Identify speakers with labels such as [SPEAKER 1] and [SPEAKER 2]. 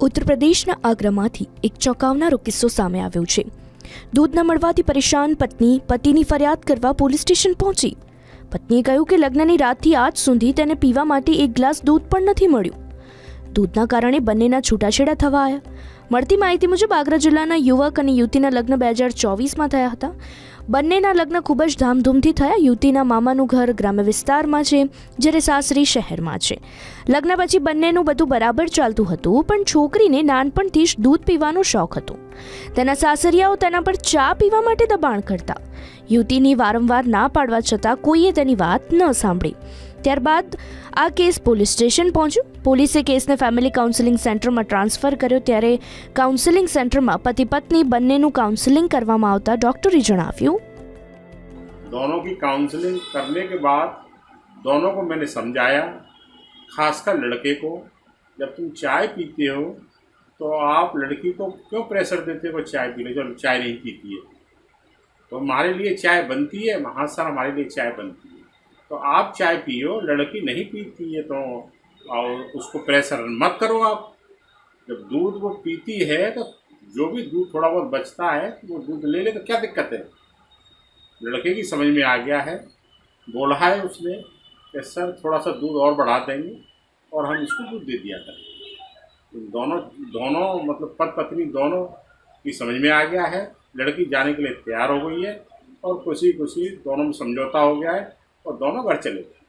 [SPEAKER 1] ઉત્તર પ્રદેશના આગ્રામાંથી એક ચોંકાવનારો કિસ્સો સામે આવ્યો છે. દૂધ ન મળવાથી પરેશાન પત્ની, પતિની ફરિયાદ કરવા પોલીસ સ્ટેશન પહોંચી. પત્નીએ કહ્યું કે લગ્નની રાતથી આજ સુધી તેને પીવા માટે એક ગ્લાસ દૂધ પણ નથી મળ્યું. દૂધના કારણે બંનેના છૂટાછેડા થવા આવ્યા. મળતી માહિતી મુજબ આગ્રા જિલ્લાના યુવક અને યુવતીના લગ્ન બે હજાર ચોવીસમાં થયા હતા. બંનેના લગ્ન ખૂબ જ ધામધૂમથી થયા. યુવતીના મામાનું ઘર ગ્રામ્ય વિસ્તારમાં છે, જ્યારે સાસરી શહેરમાં છે. લગ્ન પછી બંનેનું બધું બરાબર ચાલતું હતું, પણ છોકરીને નાનપણથી જ દૂધ પીવાનો શોખ હતો. તેના સાસરિયાઓ તેના પર ચા પીવા માટે દબાણ કરતા. યુવતીની વારંવાર ના પાડવા છતાં કોઈએ તેની વાત ન સાંભળી. ત્યારબાદ આ કેસ પોલીસ સ્ટેશન પહોંચ્યો. પોલીસે કેસને ફેમિલી કાઉન્સેલિંગ સેન્ટરમાં ટ્રાન્સફર કર્યો. ત્યારે કાઉન્સેલિંગ સેન્ટરમાં પતિ પત્ની બંનેનું કાઉન્સેલિંગ કરવામાં આવતા ડૉક્ટરે જણાવ્યું
[SPEAKER 2] दोनों की काउंसलिंग करने के बाद दोनों को मैंने समझाया, खासकर लड़के को। जब तुम चाय पीते हो तो आप लड़की को क्यों प्रेशर देते हो? चाय पीने जब चाय नहीं पीती है। तो हमारे लिए चाय बनती है हाँ सर हमारे लिए चाय बनती है। तो आप चाय पियो, लड़की नहीं पीती है तो और उसको प्रेशर मत करो आप। जब दूध वो पीती है तो जो भी दूध थोड़ा बहुत बचता है तो वो दूध ले ले तो क्या दिक्कत है? लड़के की समझ में आ गया है। बोला है उसने कि सर थोड़ा सा दूध और बढ़ा देंगे और हम इसको दूध दे दिया करेंगे। दोनों दोनों मतलब पति पत्नी दोनों की समझ में आ गया है। लड़की जाने के लिए तैयार हो गई है और खुशी खुशी दोनों में समझौता हो गया है और दोनों घर चले गए।